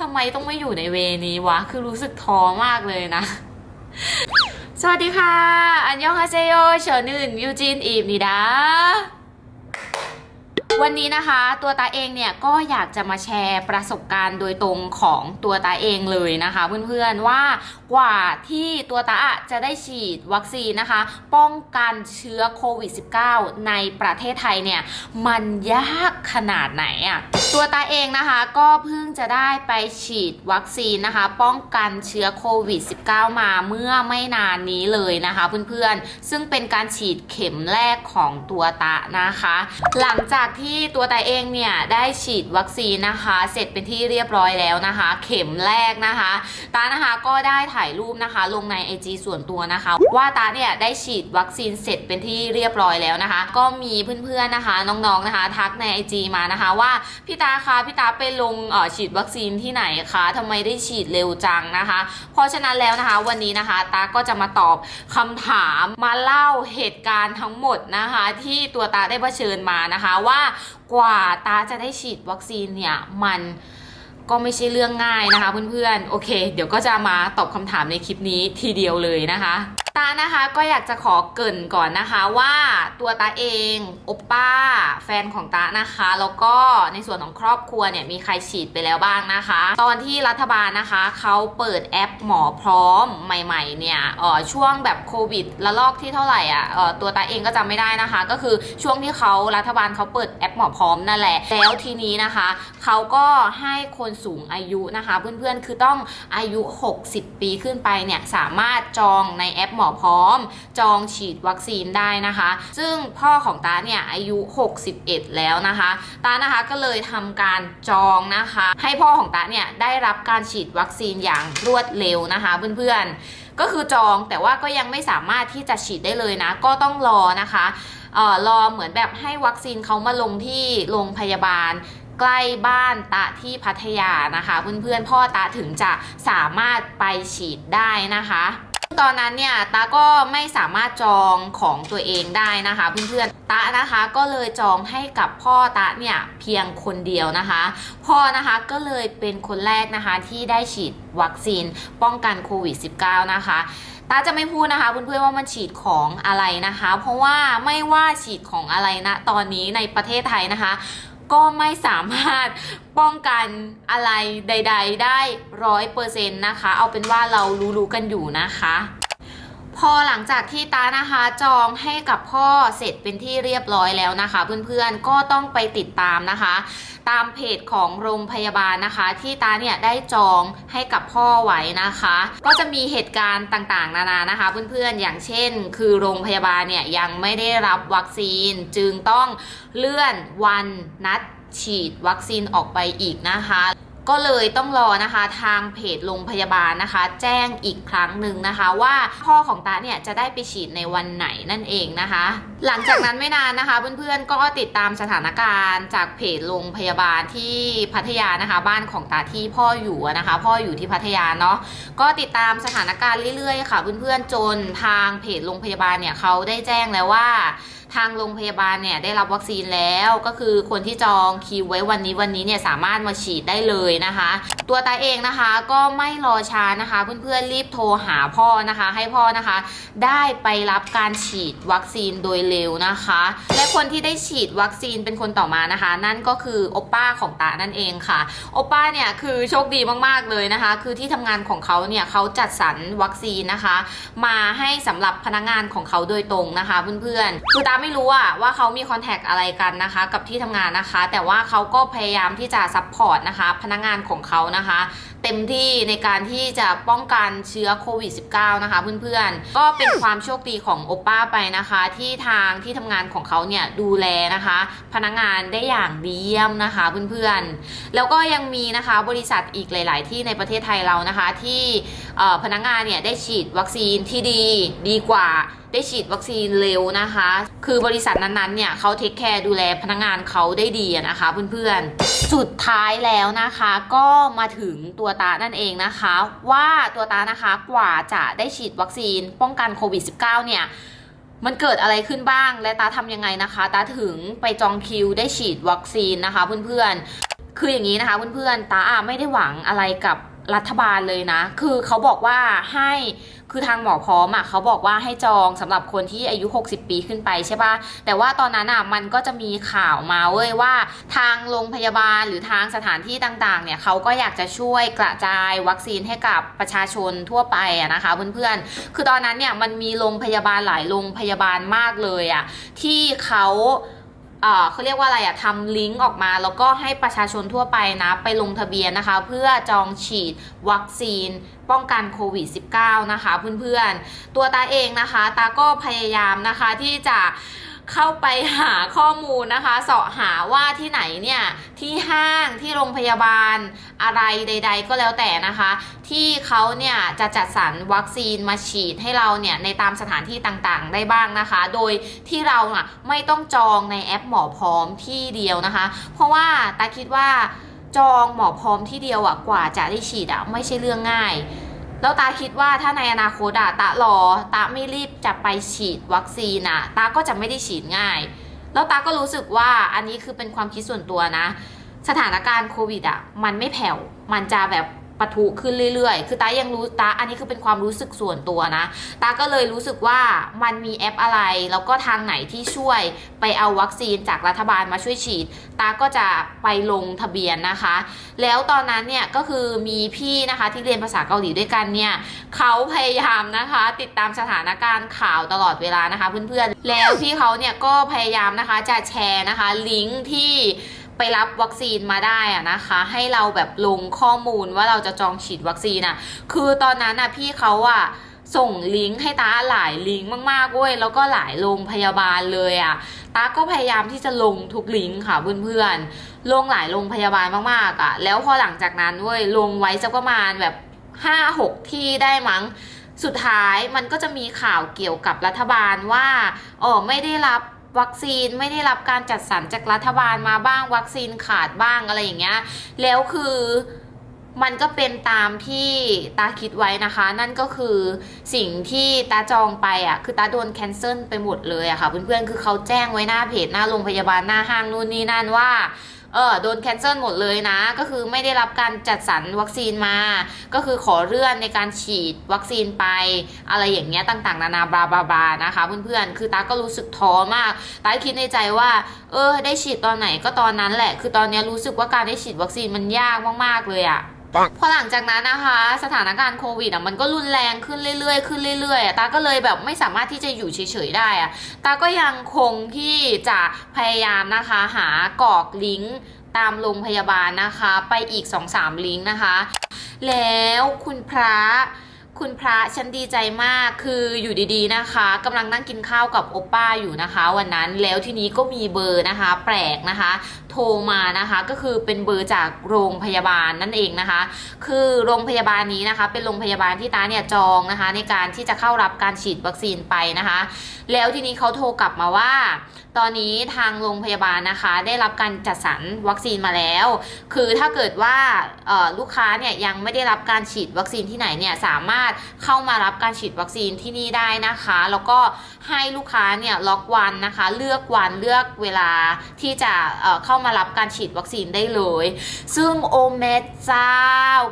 ทำไมต้องไม่อยู่ในเวนี้วะ คือรู้สึกท้อมากเลยนะ สวัสดีค่ะ อันยองฮาเซโยเฉินหนึ่นยูจินอีบนิดา วันนี้นะคะตัวตาเองเนี่ยก็อยากจะมาแชร์ประสบการณ์โดยตรงของตัวตาเองเลยนะคะเพื่อนๆว่ากว่าที่ตัวตาจะได้ฉีดวัคซีนนะคะ ป้องกันเชื้อโควิด -19 ในประเทศไทยเนี่ยมันยากขนาดไหนอะ่ะตัวตาเองนะคะก็เพิ่งจะได้ไปฉีดวัคซีนนะคะ ป้องกันเชื้อโควิด -19 มาเมื่อไม่นานนี้เลยนะคะเพื่อนๆซึ่งเป็นการฉีดเข็มแรกของตัวตานะคะ หลังจากที่ตัวตาเองเนี่ยได้ฉีดวัคซีนนะคะ เสร็จเป็นที่เรียบร้อยแล้วนะคะ เข็มแรกนะคะตานะคะก็ได้ถ่ายรูปนะคะ ลงใน IG ส่วนตัวนะคะ ว่าตาเนี่ยได้ฉีดวัคซีนเสร็จเป็นที่เรียบร้อยแล้วนะคะ ก็มีเพื่อนๆนะคะ น้องๆนะคะ ทักใน IG มานะคะว่าพี่ตาคะพี่ตาไปลงออฉีดวัคซีนที่ไหนคะทำไมได้ฉีดเร็วจังนะคะ เพราะฉะนั้นแล้วนะคะวันนี้นะคะตาก็จะมาตอบคำถามมาเล่าเหตุการณ์ทั้งหมดนะคะ ที่ตัวตาได้เผชิญมานะคะว่ากว่าตาจะได้ฉีดวัคซีนเนี่ยมันก็ไม่ใช่เรื่องง่ายนะคะเพื่อนๆ โอเค เดี๋ยวก็จะมาตอบคำถามในคลิปนี้ทีเดียวเลยนะคะ ตานะคะก็อยากจะขอเกินก่อนนะคะว่าตัวตาเองโอปป้า แฟนของตานะคะ แล้วก็ในส่วนของครอบครัวเนี่ยมีใครฉีดไปแล้วบ้างนะคะ ตอนที่รัฐบาลนะคะเขาเปิดแอปหมอพร้อมใหม่ๆเนี่ยเออช่วงแบบโควิดระลอกที่เท่าไหร่อะเออตัวตาเองก็จำไม่ได้นะคะ ก็คือช่วงที่เขารัฐบาลเขาเปิดแอปหมอพร้อมนั่นแหละ แล้วทีนี้นะคะเขาก็ให้คนสูงอายุนะคะ เพื่อนๆคือต้องอายุ 60 ปีขึ้นไปเนี่ยสามารถจองในแอปหมอพร้อม จองฉีดวัคซีนได้นะคะ ซึ่งพ่อของตาเนี่ยอายุ 61 แล้วนะคะตานะคะก็เลยทำการจองนะคะ ให้พ่อของตาเนี่ยได้รับการฉีดวัคซีนอย่างรวดเร็วนะคะเพื่อนๆ ก็คือจองแต่ว่าก็ยังไม่สามารถที่จะฉีดได้เลยนะ ก็ต้องรอนะคะเออรอเหมือนแบบให้วัคซีนเขามาลงที่โรงพยาบาลใกล้บ้านตะที่พัทยานะคะ เพื่อนๆพ่อตาถึงจะสามารถไปฉีดได้นะคะ ตอนนั้นเนี่ยตาก็ไม่สามารถจองของตัวเองได้นะคะ เพื่อนๆตานะคะก็เลยจองให้กับพ่อตาเนี่ยเพียงคนเดียวนะคะ พ่อนะคะก็เลยเป็นคนแรกนะคะที่ได้ฉีดวัคซีนป้องกันโควิด -19 นะคะตาจะไม่พูดนะคะเพื่อนๆว่ามันฉีดของอะไรนะคะ เพราะว่าไม่ว่าฉีดของอะไรนะตอนนี้ในประเทศไทยนะคะ ก็ไม่สามารถป้องกันอะไรใด ๆ ได้ร้อยเปอร์เซ็นต์นะคะ เอาเป็นว่าเรารู้ๆกันอยู่นะคะ พอหลังจากที่ตานะคะจองให้กับพ่อเสร็จเป็นที่เรียบร้อยแล้วนะคะ เพื่อนๆก็ต้องไปติดตามนะคะ ตามเพจของโรงพยาบาลนะคะ ที่ตาเนี่ยได้จองให้กับพ่อไว้นะคะ ก็จะมีเหตุการณ์ต่างๆ นานานะคะ เพื่อนๆอย่างเช่น คือโรงพยาบาลเนี่ยยังไม่ได้รับวัคซีนจึงต้องเลื่อนวันนัดฉีดวัคซีนออกไปอีกนะคะ ก็เลยต้องรอนะคะทางเพจโรงพยาบาลนะคะ แจ้งอีกครั้งหนึ่งนะคะ ว่าพ่อของตาเนี่ยจะได้ไปฉีดในวันไหนนั่นเองนะคะหลังจากนั้นไม่นานนะคะ เพื่อนๆก็ติดตามสถานการณ์จากเพจโรงพยาบาลที่พัทยานะคะ บ้านของตาที่พ่ออยู่นะคะ พ่ออยู่ที่พัทยาเนาะก็ติดตามสถานการณ์เรื่อยๆค่ะ เพื่อนๆจนทางเพจโรงพยาบาลเนี่ยเขาได้แจ้งแล้วว่าทางโรงพยาบาลเนี่ยได้รับวัคซีนแล้วก็คือคนที่จองคิวไว้วันนี้วันนี้เนี่ยสามารถมาฉีดได้เลยนะคะ ตัวตาเองนะคะก็ไม่รอช้านะคะ เพื่อนๆรีบโทรหาพ่อนะคะ ให้พ่อนะคะ ได้ไปรับการฉีดวัคซีนโดยเร็วนะคะ และคนที่ได้ฉีดวัคซีนเป็นคนต่อมานะคะ นั่นก็คือโอป้าของตานั่นเองค่ะโอป้าเนี่ยคือโชคดีมากๆเลยนะคะ คือที่ทำงานของเขาเนี่ยเขาจัดสรรวัคซีนนะคะ มาให้สำหรับพนักงานของเขาโดยตรงนะคะเพื่อนๆคือตาไม่รู้อะว่าเขามีคอนแทคอะไรกันนะคะ กับที่ทำงานนะคะ แต่ว่าเขาก็พยายามที่จะซัพพอร์ตนะคะ พนักงานของเขานะคะ เต็มที่ในการที่จะป้องกันเชื้อโควิด -19 นะคะเพื่อนๆ ก็เป็นความโชคดีของโอป้าไปนะคะ ที่ทางที่ทำงานของเขาเนี่ยดูแลนะคะ พนักงานได้อย่างดีเยี่ยมนะคะเพื่อนๆ แล้วก็ยังมีนะคะบริษัทอีกหลาย ๆ ที่ในประเทศไทยเรานะคะที่พนักงานเนี่ยได้ฉีดวัคซีนที่ดีดีกว่า ได้ฉีดวัคซีนเร็วนะคะ คือบริษัทนั้นๆเนี่ยเขาเทคแคร์ดูแลพนักงานเขาได้ดีนะคะเพื่อนๆ สุดท้ายแล้วนะคะก็มาถึงตัวตานั่นเองนะคะ ว่าตัวตานะคะกว่าจะได้ฉีดวัคซีนป้องกันโควิด -19 เนี่ยมันเกิดอะไรขึ้นบ้างและตาทำยังไงนะคะ ตาถึงไปจองคิวได้ฉีดวัคซีนนะคะเพื่อนๆ คืออย่างนี้นะคะเพื่อนๆ ตาไม่ได้หวังอะไรกับ รัฐบาลเลยนะ คือเขาบอกว่าให้คือทางหมอพร้อมอะเขาบอกว่าให้จองสำหรับคนที่อายุ 60 ปีขึ้นไปใช่ปะแต่ว่าตอนนั้นอะมันก็จะมีข่าวมาเว้ยว่า ทางโรงพยาบาลหรือทางสถานที่ต่างๆ เนี่ยเขาก็อยากจะช่วยกระจายวัคซีนให้กับประชาชนทั่วไปอะนะคะเพื่อนๆ คือตอนนั้นเนี่ยมันมีโรงพยาบาลหลายโรงพยาบาลมากเลยอะที่เขา เขาเรียกว่าอะไรอะทำลิงก์ออกมา แล้วก็ให้ประชาชนทั่วไปนะ ไปลงทะเบียนนะคะ เพื่อจองฉีดวัคซีน ป้องกันโควิด -19 นะคะเพื่อนๆ ตัวตาเองนะคะ ตาก็พยายามนะคะที่จะ เข้าไปหาข้อมูลนะคะเสาะหาว่าที่ไหนเนี่ยที่ห้างที่โรงพยาบาลอะไรใด ๆ ก็แล้วแต่นะคะ ที่เขาเนี่ยจะจัดสรรวัคซีนมาฉีดให้เราเนี่ยในตามสถานที่ต่างๆ ได้บ้างนะคะ โดยที่เราอะไม่ต้องจองในแอปหมอพร้อมที่เดียวนะคะ เพราะว่าตาคิดว่าจองหมอพร้อมที่เดียวอะกว่าจะได้ฉีดอะไม่ใช่เรื่องง่าย แล้วตาคิดว่าถ้าในอนาคตอะตารอตาไม่รีบจะไปฉีดวัคซีนอะตาก็จะไม่ได้ฉีดง่าย แล้วตาก็รู้สึกว่าอันนี้คือเป็นความคิดส่วนตัวนะ สถานการณ์โควิดอะมันไม่แผ่วมันจะแบบ ปะทุขึ้นเรื่อยๆ คือตายังรู้ตาอันนี้คือเป็นความรู้สึกส่วนตัวนะ ตาก็เลยรู้สึกว่ามันมีแอปอะไร แล้วก็ทางไหนที่ช่วยไปเอาวัคซีนจากรัฐบาลมาช่วยฉีด ตาก็จะไปลงทะเบียนนะคะ แล้วตอนนั้นเนี่ยก็คือมีพี่นะคะที่เรียนภาษาเกาหลีด้วยกันเนี่ยเขาพยายามนะคะ ติดตามสถานการณ์ข่าวตลอดเวลานะคะเพื่อนๆ แล้วพี่เขาเนี่ยก็พยายามนะคะจะแชร์นะคะลิงก์ที่ ไปรับวัคซีนมาได้อะนะคะ ให้เราแบบลงข้อมูลว่าเราจะจองฉีดวัคซีนอะคือตอนนั้นอะพี่เขาอะส่งลิงก์ให้ตาหลายลิงก์มากๆเว้ยแล้วก็หลายโรงพยาบาลเลยอะตาก็พยายามที่จะลงทุกลิงก์ค่ะเพื่อนๆลงหลายโรงพยาบาลมากๆอะ่ะ แล้วพอหลังจากนั้นเว้ยลงไว้สักประมาณแบบห้าหกที่ได้มั้งสุดท้ายมันก็จะมีข่าวเกี่ยวกับรัฐบาลว่าอ๋อไม่ได้รับ วัคซีนไม่ได้รับการจัดสรรจากรัฐบาลมาบ้าง วัคซีนขาดบ้างอะไรอย่างเงี้ยแล้วคือมันก็เป็นตามที่ตาคิดไว้นะคะ นั่นก็คือสิ่งที่ตาจองไปอะคือตาโดนแคนเซิลไปหมดเลยอะค่ะเพื่อนๆคือเขาแจ้งไว้หน้าเพจหน้าโรงพยาบาลหน้าห้างนู่นนี่นั่นว่า เออโดนแคนเซิลหมดเลยนะ ก็คือไม่ได้รับการจัดสรรวัคซีนมา ก็คือขอเลื่อนในการฉีดวัคซีนไป อะไรอย่างเงี้ยต่างๆ นานาบลาบลาบลานะคะเพื่อนๆ คือตาก็รู้สึกท้อมากตาคิดในใจว่า เออ ได้ฉีดตอนไหนก็ตอนนั้นแหละ คือตอนนี้รู้สึกว่าการได้ฉีดวัคซีนมันยากมากๆเลยอะ พอหลังจากนั้นนะคะ สถานการณ์โควิดอะมันก็รุนแรงขึ้นเรื่อยๆขึ้นเรื่อยๆอะตาก็เลยแบบไม่สามารถที่จะอยู่เฉยๆได้อะตาก็ยังคงที่จะพยายามนะคะ หากรอกลิงก์ตามโรงพยาบาลนะคะ ไปอีก 2-3 ลิงก์นะคะ แล้วคุณพระคุณพระฉันดีใจมากคืออยู่ดีๆนะคะกำลังนั่งกินข้าวกับโอป้าอยู่นะคะ วันนั้นแล้วทีนี้ก็มีเบอร์นะคะ แปลกนะคะ รมานะคะ ก็คือเป็นเบอร์จากโรงพยาบาลนั่นเองนะคะ คือโรงพยาบาลนี้นะคะ เป็นโรงพยาบาลที่ตาเนี่ยจองนะคะ ในการที่จะเข้ารับการฉีดวัคซีนไปนะคะ แล้วทีนี้เขาโทรกลับมาว่า ตอนนี้ทางโรงพยาบาลนะคะ ได้รับการจัดสรรวัคซีนมาแล้ว คือถ้าเกิดว่าลูกค้าเนี่ยยังไม่ได้รับการฉีดวัคซีนที่ไหนเนี่ยสามารถเข้ามารับการฉีดวัคซีนที่นี่ได้นะคะ แล้วก็ให้ลูกค้าเนี่ยล็อกวันนะคะ เลือกวันเลือกเวลาที่จะเอ่อเข้ามารับการฉีดวัคซีนได้เลย ซึ่งโอเมเจ้า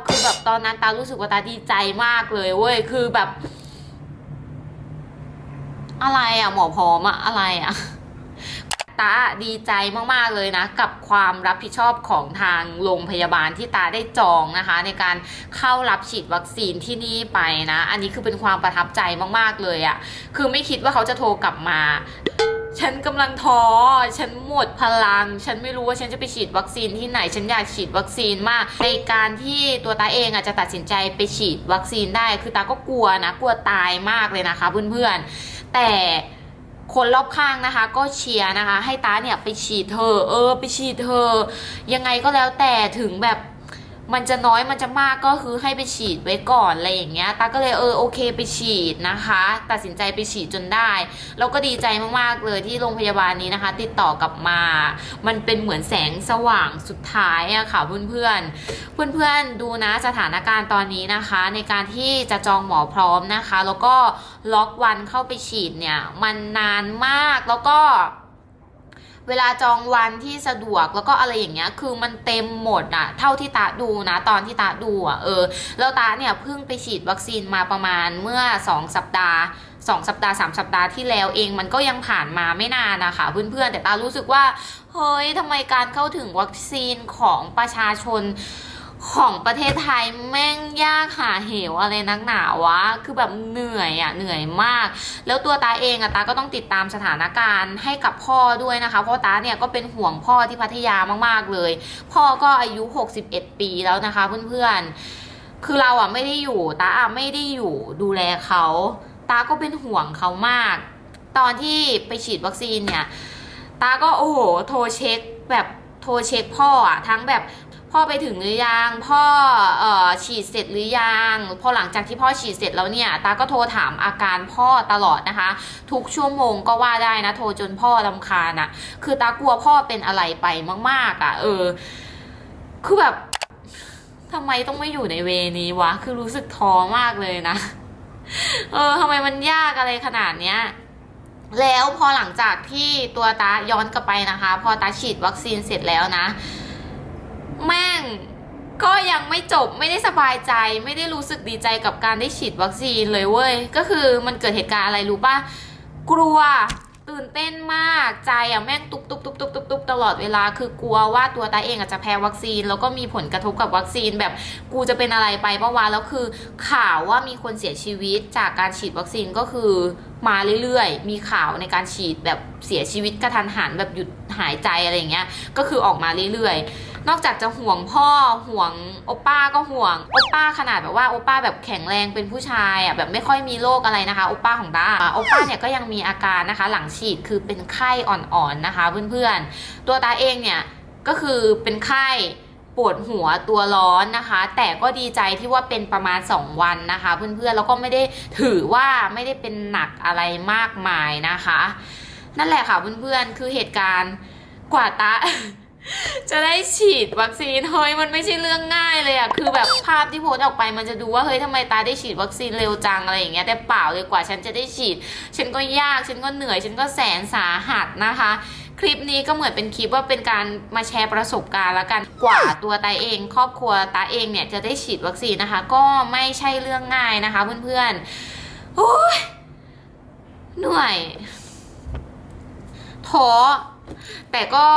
คือแบบตอนนั้นตารู้สึกว่าตาดีใจมากเลยเว้ย คือแบบ อะไรอะหมอพร้อมอะอะไรอะตาดีใจมาก ๆ เลยนะ กับความรับผิดชอบของทางโรงพยาบาลที่ตาได้จองนะคะ ในการเข้ารับฉีดวัคซีนที่นี่ไปนะ อันนี้คือเป็นความประทับใจมาก ๆ เลยอะคือไม่คิดว่าเขาจะโทรกลับมา ฉันกำลังท้อ ฉันหมดพลัง ฉันไม่รู้ว่าฉันจะไปฉีดวัคซีนที่ไหน ฉันอยากฉีดวัคซีนมาก ในการที่ตัวตาเองอะจะตัดสินใจไปฉีดวัคซีนได้ คือตาก็กลัวนะ กลัวตายมากเลยนะคะเพื่อนๆ แต่คนรอบข้างนะคะ ก็เชียร์นะคะ ให้ตาเนี่ยไปฉีดเธอ เออ ไปฉีดเธอ ยังไงก็แล้วแต่ถึงแบบ มันจะน้อยมันจะมากก็คือให้ไปฉีดไว้ก่อนอะไรอย่างเงี้ยตาก็เลยเออโอเคไปฉีดนะคะ ตัดสินใจไปฉีดจนได้แล้วก็ดีใจมากๆเลยที่โรงพยาบาลนี้นะคะ ติดต่อกลับมา มันเป็นเหมือนแสงสว่างสุดท้ายอะค่ะเพื่อนๆเพื่อนๆดูนะสถานการณ์ตอนนี้นะคะ ในการที่จะจองหมอพร้อมนะคะ แล้วก็ล็อกวันเข้าไปฉีดเนี่ย มันนานมากแล้วก็ เวลาจองวันที่สะดวกแล้วก็อะไรอย่างเงี้ย คือมันเต็มหมดอะเท่าที่ตาดูนะ ตอนที่ตาดูอะเออ แล้วตาเนี่ยเพิ่งไปฉีดวัคซีนมาประมาณเมื่อ 2 สัปดาห์2สัปดาห์3สัปดาห์ที่แล้วเองมันก็ยังผ่านมาไม่นานนะคะเพื่อนๆ แต่ตารู้สึกว่า เฮ้ยทำไมการเข้าถึงวัคซีนของประชาชน ของประเทศไทยแม่งยากหาเหวอะไรนักหนาวะ คือแบบเหนื่อยอะเหนื่อยมาก แล้วตัวตาเองอะตาก็ต้องติดตามสถานการณ์ให้กับพ่อด้วยนะคะ เพราะตาเนี่ยก็เป็นห่วงพ่อที่พัทยามากๆเลย พ่อก็อายุ 61 ปีแล้วนะคะเพื่อนๆ คือเราอะไม่ได้อยู่ตาอะไม่ได้อยู่ดูแลเขาตาก็เป็นห่วงเขามาก ตอนที่ไปฉีดวัคซีนเนี่ยตาก็โอ้โหโทรเช็คแบบโทรเช็คพ่ออะทั้งแบบ พ่อไปถึงหรือยังพ่อออฉีดเสร็จหรือยังพอหลังจากที่พ่อฉีดเสร็จแล้วเนี่ยตาก็โทรถามอาการพ่อตลอดนะคะ ทุกชั่วโมงก็ว่าได้นะ โทรจนพ่อลำคาญอะคือตากลัวพ่อเป็นอะไรไปมาก ๆอะเออ คือแบบทำไมต้องไม่อยู่ในเวนี้วะ คือรู้สึกท้อมากเลยนะ เออทำไมมันยากอะไรขนาดเนี้ยแล้วพอหลังจากที่ตัวตาย้อนกลับไปนะคะ พอตาฉีดวัคซีนเสร็จแล้วนะ แม่งก็ยังไม่จบไม่ได้สบายใจไม่ได้รู้สึกดีใจกับการได้ฉีดวัคซีนเลยเว้ย ก็คือมันเกิดเหตุการณ์อะไรรู้ป่ะ กลัวตื่นเต้นมากใจอะแม่งตุบตุบตุบตุบตุบตุบตลอดเวลาคือกลัวว่าตัวตาเองอาจจะแพ้วัคซีน แล้วก็มีผลกระทบกับวัคซีนแบบกูจะเป็นอะไรไปเมื่อวานแล้วคือข่าวว่ามีคนเสียชีวิตจากการฉีดวัคซีนก็คือมาเรื่อยๆ มีข่าวในการฉีดแบบเสียชีวิตกระทันหันแบบหยุดหายใจอะไรอย่างเงี้ยก็คือออกมาเรื่อยๆ นอกจากจะห่วงพ่อห่วงโอป้าก็ห่วงโอป้าขนาดแบบว่าโอป้าแบบแข็งแรงเป็นผู้ชายอะแบบไม่ค่อยมีโรคอะไรนะคะโอป้าของตาโอป้าเนี่ยก็ยังมีอาการนะคะ หลังฉีดคือเป็นไข้อ่อนๆนะคะ เพื่อนๆ ตัวตาเองเนี่ยก็คือเป็นไข้ปวดหัวตัวร้อนนะคะ แต่ก็ดีใจที่ว่าเป็นประมาณ 2 วันนะคะ เพื่อนๆแล้วก็ไม่ได้ถือว่าไม่ได้เป็นหนักอะไรมากมายนะคะ นั่นแหละค่ะเพื่อนๆคือเหตุการณ์กว่าตา จะได้ฉีดวัคซีนเฮ้ยมันไม่ใช่เรื่องง่ายเลยอะคือแบบภาพที่โพสออกไปมันจะดูว่าเฮ้ยทำไมตาได้ฉีดวัคซีนเร็วจังอะไรอย่างเงี้ยแต่เปล่าเลยกว่าฉันจะได้ฉีด ฉันก็ยากฉันก็เหนื่อย ฉันก็แสนสาหัสนะคะ คลิปนี้ก็เหมือนเป็นคลิปว่าเป็นการมาแชร์ประสบการณ์ละกันกว่าตัวตาเอง ครอบครัวตาเองเนี่ยจะได้ฉีดวัคซีนนะคะ ก็ไม่ใช่เรื่องง่ายนะคะ เพื่อนๆโอ้ยเหนื่อยท้อแต่ก็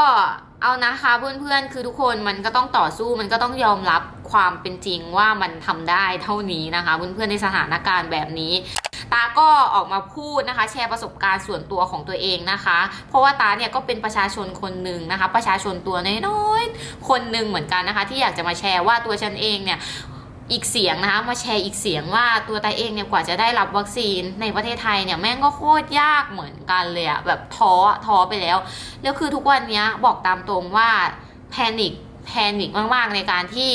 เอานะคะเพื่อนๆ คือทุกคนมันก็ต้องต่อสู้มันก็ต้องยอมรับความเป็นจริงว่ามันทำได้เท่านี้นะคะเพื่อนๆในสถานการณ์แบบนี้ ตาก็ออกมาพูดนะคะ แชร์ประสบการณ์ส่วนตัวของตัวเองนะคะ เพราะว่าตาเนี่ยก็เป็นประชาชนคนหนึ่งนะคะ ประชาชนตัวน้อยๆคนหนึ่งเหมือนกันนะคะ ที่อยากจะมาแชร์ว่าตัวฉันเองเนี่ย อีกเสียงนะคะมาแชร์อีกเสียงว่าตัวตาเองเนี่ยกว่าจะได้รับวัคซีนในประเทศไทยเนี่ยแม่งก็โคตรยากเหมือนกันเลยอะแบบท้อท้อไปแล้ว แล้วคือทุกวันนี้บอกตามตรงว่าแพนิคแพนิคมากๆในการที่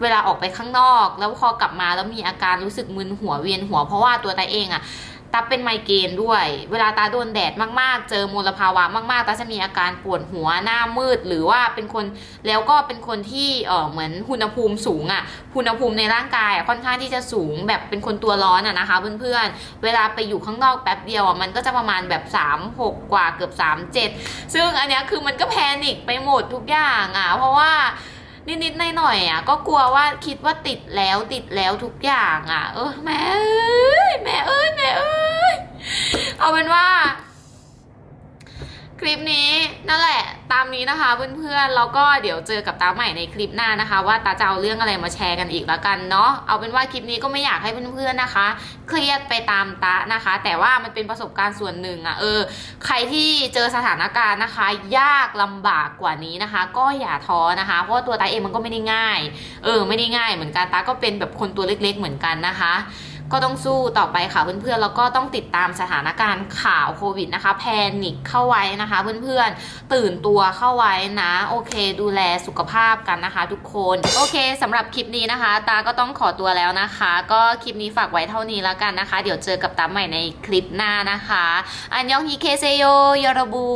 เวลาออกไปข้างนอก แล้วพอกลับมาแล้วมีอาการรู้สึกมึนหัวเวียนหัวเพราะว่าตัวตาเองอะ ตาเป็นไมเกรนด้วย เวลาตาโดนแดดมากๆ เจอมลภาวะมากๆ ตาจะมีอาการปวดหัวหน้ามืดหรือว่าเป็นคนแล้วก็เป็นคนที่เออเหมือนอุณหภูมิสูงอะอุณหภูมิในร่างกายอะค่อนข้างที่จะสูงแบบเป็นคนตัวร้อนอะนะคะเพื่อนๆ เวลาไปอยู่ข้างนอกแป๊บเดียวอะมันก็จะประมาณแบบ 3 6 กว่าเกือบ 3 7 ซึ่งอันนี้คือมันก็แพนิคไปหมดทุกอย่างอะเพราะว่า นิดๆหน่อยๆอะก็กลัวว่าคิดว่าติดแล้วติดแล้วทุกอย่างอะ เออแม่เอ้ยแม่เอ้ยแม่เอ้ยเอาเป็นว่า คลิปนี้นั่นแหละตามนี้นะคะเพื่อนๆแล้วก็เดี๋ยวเจอกับตาใหม่ในคลิปหน้านะคะ ว่าตาจะเอาเรื่องอะไรมาแชร์กันอีกแล้วกันเนาะเอาเป็นว่าคลิปนี้ก็ไม่อยากให้เพื่อนๆนะคะ เครียดไปตามตานะคะ แต่ว่ามันเป็นประสบการณ์ส่วนหนึ่งอะเออ ใครที่เจอสถานการณ์นะคะ ยากลำบากกว่านี้นะคะ ก็อย่าท้อนะคะ เพราะว่าตัวตาเองมันก็ไม่ได้ง่าย เออ ไม่ได้ง่ายเหมือนกันตาก็เป็นแบบคนตัวเล็ก ๆ เหมือนกันนะคะ ก็ต้องสู้ต่อไปค่ะเพื่อนๆแล้วก็ต้องติดตามสถานการณ์ข่าวโควิดนะคะ แพนิคเข้าไว้นะคะเพื่อนๆตื่นตัวเข้าไว้นะ โอเค ดูแลสุขภาพกันนะคะ ทุกคน โอเคสำหรับคลิปนี้นะคะ ตาก็ต้องขอตัวแล้วนะคะ ก็คลิปนี้ฝากไว้เท่านี้แล้วกันนะคะ เดี๋ยวเจอกับตาใหม่ในคลิปหน้านะคะ อันยองฮิเคเซโยยอรบู